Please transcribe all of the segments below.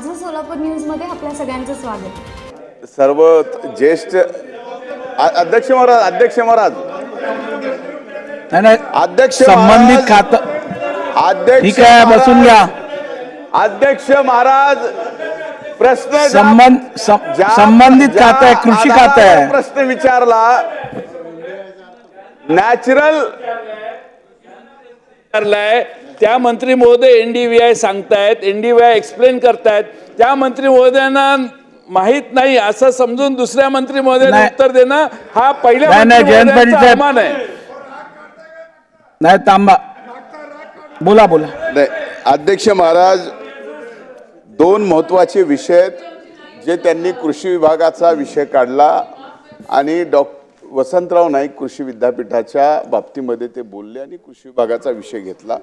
सोलापूर न्यूजमध्ये आपल्या सगळ्यांचं स्वागत. सर्व ज्येष्ठ अध्यक्ष महाराज अध्यक्ष महाराज. नाही अध्यक्ष संबंधित खात अध्यक्ष ठीक आहे बसून घ्या. अध्यक्ष महाराज प्रश्न संबंध संबंधित खातं आहे कृषी खातं आहे. प्रश्न विचारला नॅचरल विचारलाय त्या मंत्री महोदय एनडीव्हीआय सांगतायत एनडीव्हीआय एक्सप्लेन करतायत. त्या मंत्री महोदयांना माहीत नाही असं समजून दुसऱ्या मंत्री महोदयांना. उत्तर देणं हा पहिल्या आहे. नाही तांबा बोला बोला. नाही, अध्यक्ष महाराज दोन महत्त्वाचे विषय आहेत जे त्यांनी कृषी विभागाचा विषय काढला आणि डॉ वसंतराव नाईक कृषी विद्यापीठाच्या बाबतीमध्ये ते बोलले आणि कृषी विभागाचा विषय घेतला.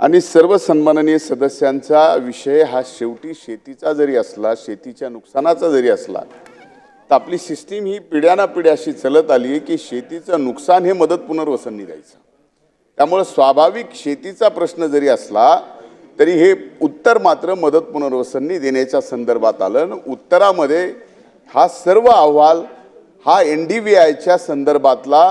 आणि सर्व सन्माननीय सदस्यांचा विषय हा शेवटी शेतीचा जरी असला शेतीच्या नुकसानाचा जरी असला तर आपली सिस्टीम ही पिढ्यानापिढ्या अशी चलत आली आहे की शेतीचं नुकसान हे मदत पुनर्वसन द्यायचं त्यामुळं स्वाभाविक शेतीचा प्रश्न जरी असला तरी हे उत्तर मात्र मदत पुनर्वसननी देण्याच्या संदर्भात आलं. आणि उत्तरामध्ये हा सर्व अहवाल हा एन डी व्ही आयच्या संदर्भातला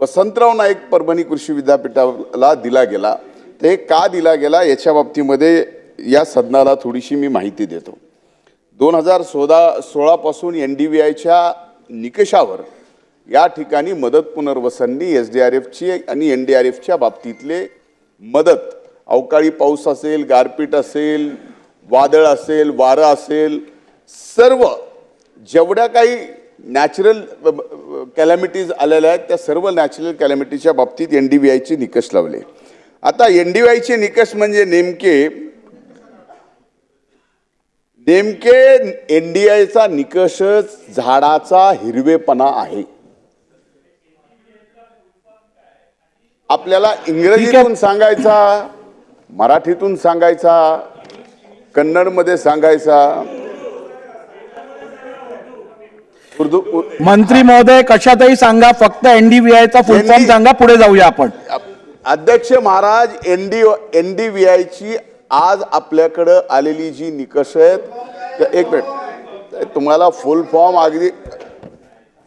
वसंतराव नाईक परभणी कृषी विद्यापीठाला दिला गेला. ते का दिला गेला याच्या बाबतीमध्ये या सदनाला थोडीशी मी माहिती देतो. दोन हजार सोळा सोळापासून एन डी व्ही आयच्या निकषावर या ठिकाणी मदत पुनर्वसननी एस डी आर एफची आणि एन डी आर एफच्या बाबतीतले मदत अवकाळी पाऊस असेल गारपीट असेल वादळ असेल वारं असेल सर्व जेवढ्या काही नॅचरल कॅलॅमिटीज आलेल्या आहेत त्या सर्व नॅचरल कॅलॅमिटीच्या बाबतीत एन डी व्ही आयचे निकष लावले. आता एन डी व्ही आयचे निकष म्हणजे नेमके नेमके एन डी आयचा निकषच झाडाचा हिरवेपणा आहे. आपल्याला इंग्रजीतून सांगायचा मराठीतून सांगायचा कन्नडमध्ये सांगायचा उर्दू मंत्री महोदय कशातही सांगा फक्त एनडीव्हीआय चा फुल फॉर्म सांगा पुढे जाऊया आपण. अध्यक्ष Maharaj N D N D V आयची आज आपल्याकडं आलेली जी निकष आहेत एक मिनिट तुम्हाला फुल फॉर्म अगदी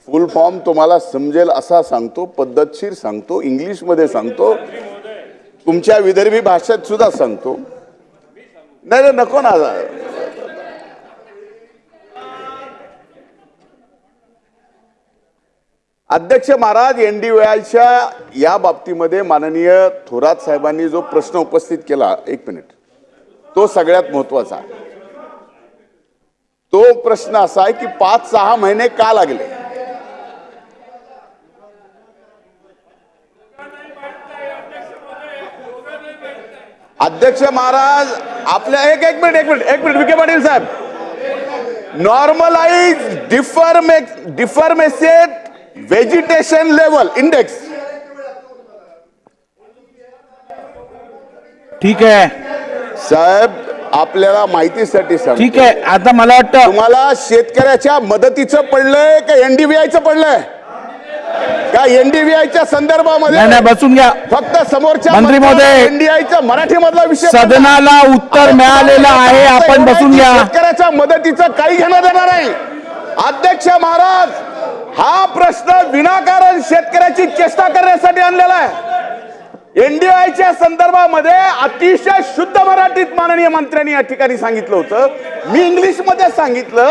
फुल फॉर्म तुम्हाला समजेल असा सांगतो पद्धतशीर सांगतो इंग्लिशमध्ये सांगतो तुमच्या विदर्भी भाषेत सुद्धा सांगतो. नाही नाही, नको ना. अध्यक्ष महाराज एन डी आयच्या या बाबतीमध्ये माननीय थोरात साहेबांनी जो प्रश्न उपस्थित केला एक मिनिट. तो सगळ्यात महत्त्वाचा आहे. तो प्रश्न असा आहे की पाच सहा महिने का लागले? अध्यक्ष महाराज आपल्या एक एक मिनिट एक मिनिट एक मिनिट विखे पाटील साहेब. Normalise differ difference vegetation level index ठीक आहे. साहेब आपल्याला माहितीसाठी सांग ठीक आहे. आता मला वाटतं तुम्हाला शेतकऱ्याच्या मदतीचं पडलंय का एनडीव्हीआयचं पडलंय? का एनडीव्हीआयच्या संदर्भामध्ये नाही बसून घ्या. फक्त समोरच्या मंत्री महोदय, एनडीआयचा मराठी मधला विषय सदनाला उत्तर मिळालेलं आहे. आपण बसून घ्या. शेतकऱ्याच्या मदतीचं काही घेणं देणार नाही. अध्यक्ष महाराज हा प्रश्न विनाकारण शेतकऱ्याची चेष्टा करण्यासाठी आणलेला आहे. एनडीआयच्या संदर्भामध्ये अतिशय शुद्ध मराठीत माननीय मंत्र्यांनी या ठिकाणी सांगितलं होतं. मी इंग्लिशमध्ये सांगितलं.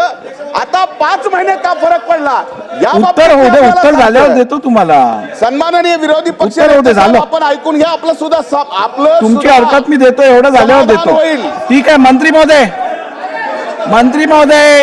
आता पाच महिने का फरक पडला? या उत्तर झाल्यावर. देतो तुम्हाला. सन्माननीय विरोधी पक्ष. आपण ऐकून घ्या आपलं सुद्धा आपलं तुमची हरकत मी देतो एवढं झाल्यावर देतो. होईल. ठीक आहे मंत्री महोदय. मंत्री महोदय